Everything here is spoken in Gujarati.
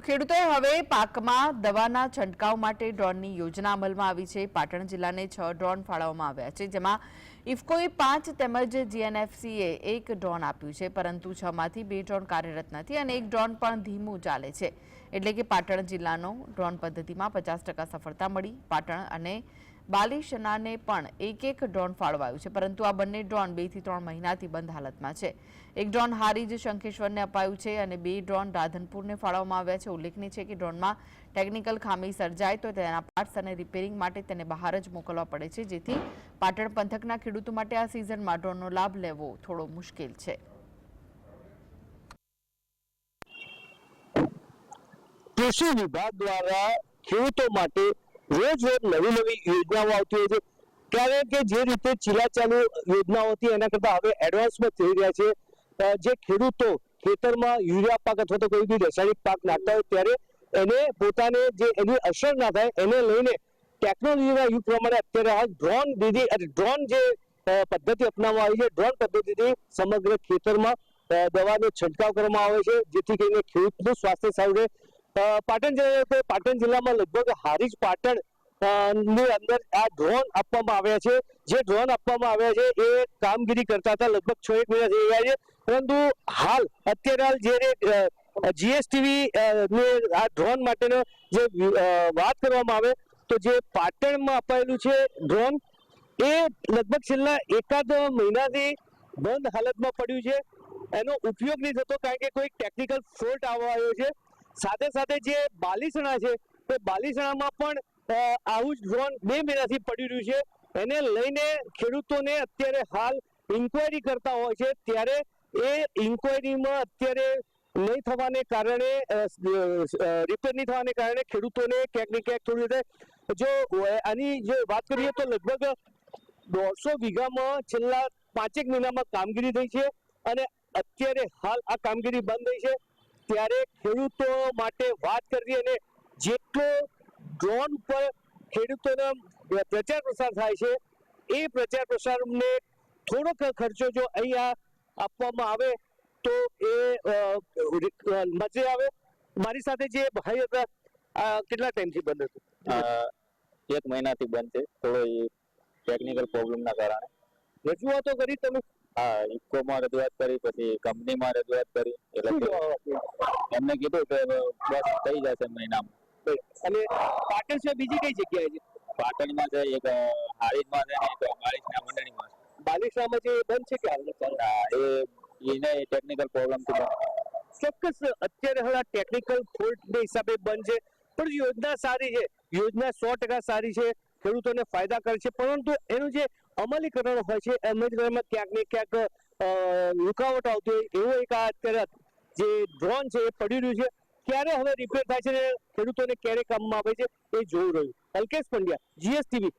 તો ખેડૂતોએ હવે પાકમાં દવાના છંટકાવ માટે ડ્રોનની યોજના અમલમાં આવી છે. પાટણ જિલ્લાને છ ડ્રોન ફાળવવામાં આવ્યા છે, જેમાં ઇફકોએ પાંચ તેમજ જીએનએફસીએ એક ડ્રોન આપ્યું છે. પરંતુ છમાંથી બે ડ્રોન કાર્યરત નથી અને એક ડ્રોન પણ ધીમું ચાલે છે. એટલે કે પાટણ જિલ્લાનો ડ્રોન પદ્ધતિમાં પચાસ ટકા સફળતા મળી. પાટણ અને બાલીશનાને પણ એક એક ડ્રોન ફાળવાયું છે. પરંતુ આ બંને ડ્રોન બેથી ત્રણ મહિનાથી બંધ હાલતમાં છે. એક ડ્રોન હારીજ શંખેશ્વરને અપાયું છે અને બે ડ્રોન રાધનપુરને ફાળવવામાં આવ્યા છે. ઉલ્લેખનીય છે કે ડ્રોનમાં ટેકનિકલ ખામી સર્જાય તો તેના પાર્ટ્સ અને રિપેરિંગ માટે તેને બહાર જ મોકલવા પડે છે. જેથી પાટણ પંથકના ખેડૂતો માટે આ સિઝનમાં ડ્રોનનો લાભ લેવો થોડો મુશ્કેલ છે. કૃષિ વિભાગ દ્વારા ખેડૂતો માટે રોજ રોજ નવી નવી યોજનાઓ આવતી હોય છે. ત્યારે કે જે રીતે ચીલા યોજનાઓ હતી, એના કરતા હવે એડવાન્સમાં થઈ રહ્યા છે. જે ખેડૂતો ખેતરમાં યુરિયા પાક અથવા તો કોઈ બી રાસાયણિક પાક નાખતા હોય, ત્યારે એને પોતાને જે એની અસર ના થાય, એને લઈને ટેકનોલોજીના યુગ પ્રમાણે અત્યારે હાલ ડ્રોન દીધી ડ્રોન જે પદ્ધતિ અપનાવવામાં આવી છે ડ્રોન પદ્ધતિથી સમગ્ર ખેતરમાં દવાનો છંટકાવ કરવામાં આવે છે, જેથી કરીને ખેડૂતનું સ્વાસ્થ્ય સારું રહે. પાટણ જિલ્લા પાટણ જિલ્લામાં લગભગ હારીજ પાટણની અંદર આ ડ્રોન આપવામાં આવ્યા છે. જે ડ્રોન આપવામાં આવ્યા છે, એ કામગીરી કરતા હતા લગભગ છ એક મહિના થઈ ગયા છે. પરંતુ હાલ અત્યારે હાલ જે જીએસટીવી ને આ ડ્રોન માટેનો જે વાત કરવામાં આવે, તો જે પાટણમાં અપાયેલું છે ડ્રોન એ લગભગ છેલ્લા એકાદ મહિનાથી બંધ હાલતમાં પડ્યું છે. એનો ઉપયોગ નહીં થતો, કારણ કે કોઈ ટેકનિકલ ફોલ્ટ આવવા આવ્યો છે. સાથે સાથે જે બાલીસણા છે, તે બાલીસણામાં પણ આવું જ ડ્રોન બે મહિનાથી પડી રહ્યું છે. એને લઈને ખેડૂતોને અત્યારે હાલ ઇન્કવાયરી કરતા હોય છે. ત્યારે એ ઇન્કવાયરીમાં અત્યારે નહીં થવાને કારણે રિપેર નહીં થવાને કારણે ખેડૂતોને ક્યાંક ને ક્યાંક થોડી રીતે જો આની જો વાત કરીએ તો લગભગ દોઢસો વીઘામાં છેલ્લા પાંચેક મહિનામાં કામગીરી થઈ છે. અને અત્યારે હાલ આ કામગીરી બંધ થઈ છે. ત્યારે ખેડૂતો માટે વાત કરવી અને જેટલો ડ્રોન પર ખેડૂતોનો પ્રચાર પ્રસાર થાય છે એ પ્રચાર પ્રસારને થોડોક ખર્ચો જો અહીંયા આપવામાં આવે તો એ મજે આવે. મારી સાથે જે ભાઈ હતા કેટલા ટાઈમથી બંધ હતું? એક મહિનાથી બંધ છે. થોડો એ ટેકનિકલ પ્રોબ્લેમના કારણે. રજૂઆતો કરી તમે? હા ઇફકોમાં રજૂઆત કરી પછી કંપનીમાં રજૂઆત કરી. એટલે? એમને કીધું કે બસ થઈ જશે મહિનામાં. અને પાટણ છે બીજી કઈ જગ્યાએ છે? પાટણમાં છે એક હારીજમાં છે એક બાળીસના મંડળીમાં બાલિશામાં જે બંધ છે કે? એ એને ટેકનિકલ પ્રોબ્લેમથી ચોક્કસ અત્યારે હવે ટેકનિકલ ફોલ્ટ ને હિસાબે બંધ છે. પણ યોજના સારી છે. યોજના સો ટકા સારી છે. ખેડૂતોને ફાયદા કરે છે. પરંતુ એનું જે અમલીકરણ હોય છે અમલીકરણમાં ક્યાંક ને ક્યાંક રૂકાવટ આવતી હોય એવો એક આ અત્યારે જે ડ્રોન છે એ પડી રહ્યું છે. ક્યારે હવે રિપેર થાય છે ને? ખેડૂતોને ક્યારે કામમાં આવે છે એ જોઈ રહ્યું. અલ્કેશ પંડ્યા જીએસટીવી